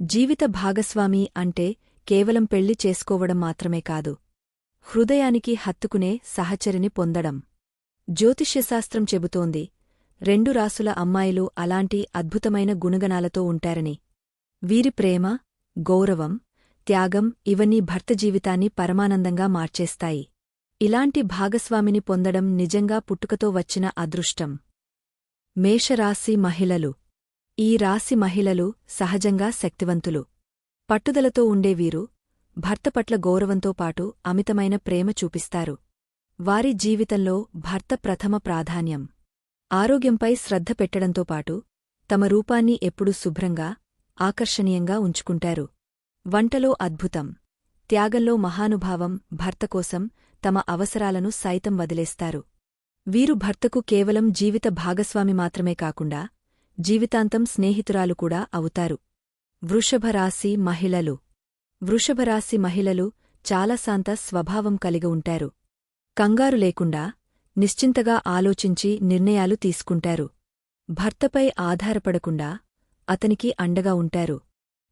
జీవిత భాగస్వామి అంటే కేవలం పెళ్ళి చేసుకోవడం మాత్రమే కాదు హృదయానికి హత్తుకునే సహచరిని పొందడం. జ్యోతిష్యశాస్త్రం చెబుతోంది రెండు రాసుల అమ్మాయిలు అలాంటి అద్భుతమైన గుణగణాలతో ఉంటారని. వీరి ప్రేమ గౌరవం త్యాగం ఇవన్నీ భర్త జీవితాన్ని పరమానందంగా మార్చేస్తాయి. ఇలాంటి భాగస్వామిని పొందడం నిజంగా పుట్టుకతో వచ్చిన అదృష్టం. మేషరాశి మహిళలు ఈ రాశి మహిళలు సహజంగా శక్తివంతులు. పట్టుదలతో ఉండే వీరు భర్త పట్ల గౌరవంతో పాటు అమితమైన ప్రేమ చూపిస్తారు. వారి జీవితంలో భర్త ప్రథమ ప్రాధాన్యం. ఆరోగ్యంపై శ్రద్ధ పెట్టడంతో పాటు తమ రూపాన్ని ఎప్పుడూ శుభ్రంగా ఆకర్షణీయంగా ఉంచుకుంటారు. వంటలో అద్భుతం. త్యాగంలో మహానుభావం భర్త కోసం తమ అవసరాలను సైతం వదిలేస్తారు. వీరు భర్తకు కేవలం జీవిత భాగస్వామి మాత్రమే కాకుండా జీవితాంతం స్నేహితురాలు కూడా అవుతారు. వృషభరాశి మహిళలు. వృషభరాశి మహిళలు చాలా శాంత స్వభావం కలిగి ఉంటారు. కంగారు లేకుండా నిశ్చింతగా ఆలోచించి నిర్ణయాలు తీసుకుంటారు. భర్తపై ఆధారపడకుండా అతనికి అండగా ఉంటారు.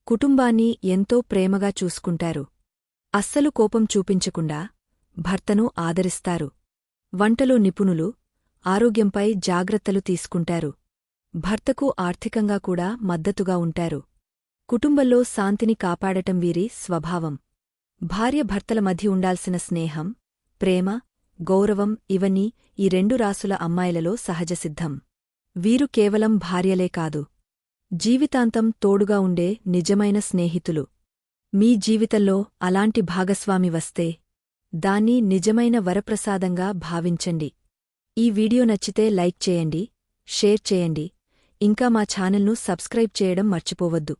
కుటుంబాన్ని ఎంతో ప్రేమగా చూసుకుంటారు. అస్సలు కోపం చూపించకుండా భర్తను ఆదరిస్తారు. వంటలో నిపుణులు ఆరోగ్యంపై జాగ్రత్తలు తీసుకుంటారు. భర్తకు ఆర్థికంగా కూడా మద్దతుగా ఉంటారు. కుటుంబంలో శాంతిని కాపాడటం వీరి స్వభావం. భార్య భర్తల మధ్య ఉండాల్సిన స్నేహం ప్రేమ గౌరవం ఇవన్నీ ఈ రెండు రాసుల అమ్మాయిలలో సహజసిద్ధం వీరు కేవలం భార్యలే కాదు. జీవితాంతం తోడుగా ఉండే నిజమైన స్నేహితులు. మీ జీవితంలో అలాంటి భాగస్వామి వస్తే దాన్ని నిజమైన వరప్రసాదంగా భావించండి. ఈ వీడియో నచ్చితే లైక్ చేయండి షేర్ చేయండి. ఇంకా మా ఛానల్ను సబ్స్క్రైబ్ చేయడం మర్చిపోవద్దు.